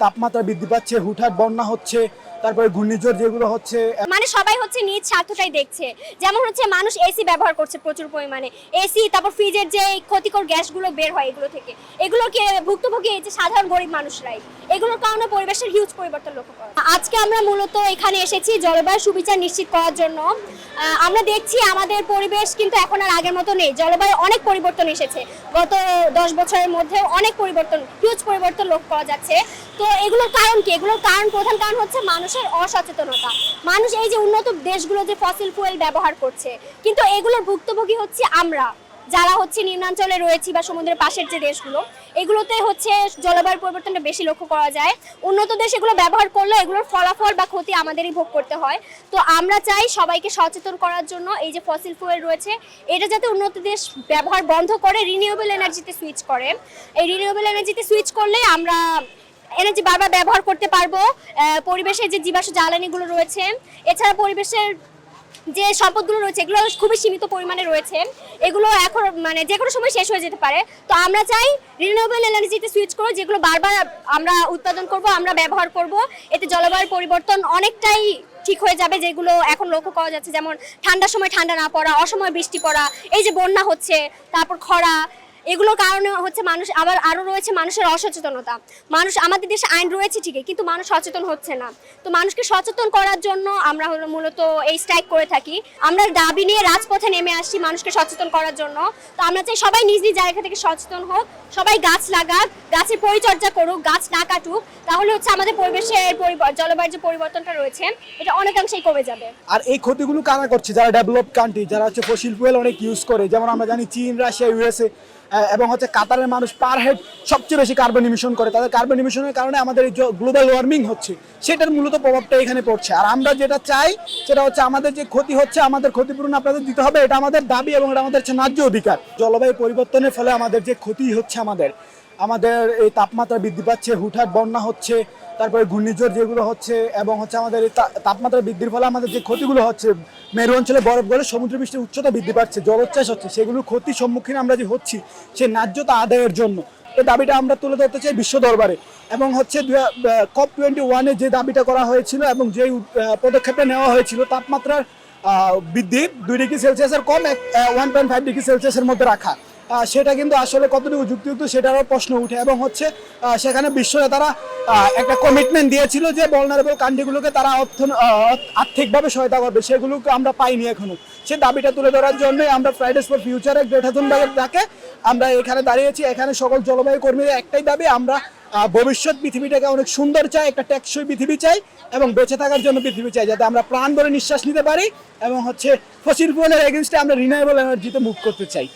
তাপমাত্রা বৃদ্ধি পাচ্ছে, হুটহাট বন্যা হচ্ছে, তারপরে ঘূর্ণিঝড় যেগুলো হচ্ছে মানে সবাই হচ্ছে নিজ স্বার্থটাই দেখছে। যেমন হচ্ছে মানুষ এসি ব্যবহার করছে প্রচুর পরিমাণে। এসি তারপর ফ্রিজের যে ক্ষতিকর গ্যাসগুলো বের হয় এগুলো থেকে। এগুলোকে ভুক্তভোগী, এই যে সাধারণ গরিব মানুষরাই, এগুলোর কারণে পরিবেশের হিউজ পরিবর্তন লক্ষ্য করা। আজকে আমরা মূলত এখানে এসেছি জলবায়ু সুবিচার নিশ্চিত করার জন্য। আমরা দেখছি আমাদের পরিবেশ কিন্তু এখন আর আগের মতো নেই। জলবায়ু অনেক পরিবর্তন এসেছে। গত দশ বছরের মধ্যে অনেক পরিবর্তন হিউজ পরিবর্তন লক্ষ্য করা যাচ্ছে। তো এগুলোর কারণ কি? এগুলোর কারণ, প্রধান কারণ হচ্ছে মানুষের অসচেতনতা। মানুষ এই যে উন্নত দেশগুলো যে ফসিল ফুয়েল ব্যবহার করছে, কিন্তু এগুলোর ভুক্তভোগী হচ্ছে আমরা। যারা হচ্ছে নিম্নাঞ্চলে রয়েছি বা সমুদ্রের পাশের যে দেশগুলো এগুলোতে হচ্ছে জলবায়ু পরিবর্তনটা বেশি লক্ষ্য করা যায়। উন্নত দেশ এগুলো ব্যবহার করলে এগুলোর ফলাফল বা ক্ষতি আমাদেরই ভোগ করতে হয়। তো আমরা চাই সবাইকে সচেতন করার জন্য এই যে ফসিল ফুয়েল রয়েছে এটা যাতে উন্নত দেশ ব্যবহার বন্ধ করে রিনিউয়েবল এনার্জিতে সুইচ করে। এই রিনিউয়েবল এনার্জিতে সুইচ করলে আমরা এনার্জি বারবার ব্যবহার করতে পারব। আহ, পরিবেশের যে জীবাশ্ম জ্বালানিগুলো রয়েছে এছাড়া পরিবেশের যে সম্পদগুলো রয়েছে, এগুলো খুবই সীমিত পরিমাণে রয়েছে। এগুলো এখন মানে যে কোনো সময় শেষ হয়ে যেতে পারে। তো আমরা চাই রিনিউয়েবল এনার্জিতে সুইচ করো, যেগুলো বারবার আমরা উৎপাদন করব, আমরা ব্যবহার করব। এতে জলবায়ুর পরিবর্তন অনেকটাই ঠিক হয়ে যাবে, যেগুলো এখন লক্ষ্য করা যাচ্ছে। যেমন ঠান্ডার সময় ঠান্ডা না পড়া, অসময় বৃষ্টি পড়া, এই যে বন্যা হচ্ছে, তারপর খরা এগুলোর কারণে হচ্ছে মানুষ আবার আরও রয়েছে মানুষের অসচেতনতা। মানুষ আমাদের দেশে আইন রয়েছে ঠিকই, কিন্তু মানুষ সচেতন হচ্ছে না। তো মানুষকে সচেতন করার জন্য আমরা হলো মূলত এই স্ট্রাইক করে থাকি। আমরা দাবি নিয়ে রাজপথে নেমে আসছি মানুষকে সচেতন করার জন্য। তো আমরা চাই সবাই নিজ নিজ জায়গা থেকে সচেতন হোক, সবাই গাছ লাগাক, গাছের পরিচর্যা করুক, গাছ না কাটুক, তাহলে হচ্ছে আমাদের পরিবেশের পরিব- জলবায়ুর যে পরিবর্তনটা রয়েছে, এটা অনেকাংশেই কমে যাবে। আর এই ক্ষতিগুলো কারা করছে? যারা ডেভেলপ কান্ট্রি যারা হচ্ছে ফসিল ফুয়েল অনেক ইউজ করে, যেমন আমরা জানি চীন, রাশিয়া ইউএসএ এবং হচ্ছে কাতারের মানুষ পার হেড সবচেয়ে বেশি কার্বন ইমিশন করে। তাদের কার্বন ইমিশনের কারণে আমাদের গ্লোবাল ওয়ার্মিং হচ্ছে। সেটার মূলত প্রভাবটা এখানে পড়ছে। আর আমরা যেটা চাই, সেটা হচ্ছে আমাদের যে ক্ষতি হচ্ছে, আমাদের ক্ষতিপূরণ আপনাদের দিতে হবে। এটা আমাদের দাবি এবং এটা আমাদের ন্যায্য অধিকার। জলবায়ু পরিবর্তনের ফলে আমাদের যে ক্ষতি হচ্ছে আমাদের। আমাদের এই তাপমাত্রা বৃদ্ধি পাচ্ছে, হুটহাট বন্যা হচ্ছে, তারপরে ঘূর্ণিঝড় যেগুলো হচ্ছে এবং হচ্ছে আমাদের এই তাপমাত্রা বৃদ্ধির ফলে আমাদের যে ক্ষতিগুলো হচ্ছে, মেরু অঞ্চলে বরফ গলে সমুদ্র পৃষ্ঠের উচ্চতা বৃদ্ধি পাচ্ছে, জলোচ্ছ্বাস হচ্ছে সেগুলোর ক্ষতির সম্মুখীন আমরা যে হচ্ছি, সে ন্যায্যতা আদায়ের জন্য। এই দাবিটা আমরা তুলে ধরতে চাই বিশ্ব দরবারে এবং হচ্ছে কপ টোয়েন্টি ওয়ানে যে দাবিটা করা হয়েছিল এবং যে পদক্ষেপটা নেওয়া হয়েছিল, তাপমাত্রার বৃদ্ধি দুই ডিগ্রি সেলসিয়াসের কম, এক ওয়ান পয়েন্ট ফাইভ ডিগ্রি সেলসিয়াসের মধ্যে রাখা। সেটা কিন্তু আসলে কতটুকু যুক্তিযুক্ত সেটারও প্রশ্ন উঠে এবং হচ্ছে সেখানে বিশ্ব তারা একটা কমিটমেন্ট দিয়েছিল যে বলনারেবল কান্ট্রিগুলোকে তারা অর্থ আর্থিকভাবে সহায়তা করবে। সেগুলোকে আমরা পাইনি এখনও। সে দাবিটা তুলে ধরার জন্যই আমরা ফ্রাইডেস ফর ফিউচারে গ্রেটা থুনবার্গের ডাকে আমরা এখানে দাঁড়িয়েছি। এখানে সকল জলবায়ু কর্মীদের একটাই দাবি, আমরা ভবিষ্যৎ পৃথিবীটাকে অনেক সুন্দর চাই, একটা টেকসই পৃথিবী চাই এবং বেঁচে থাকার জন্য পৃথিবী চাই, যাতে আমরা প্রাণ ভরে নিঃশ্বাস নিতে পারি এবং হচ্ছে ফসিল ফুয়েলের এগেনস্টে আমরা রিনিউয়েবল এনার্জিতে মুভ করতে চাই।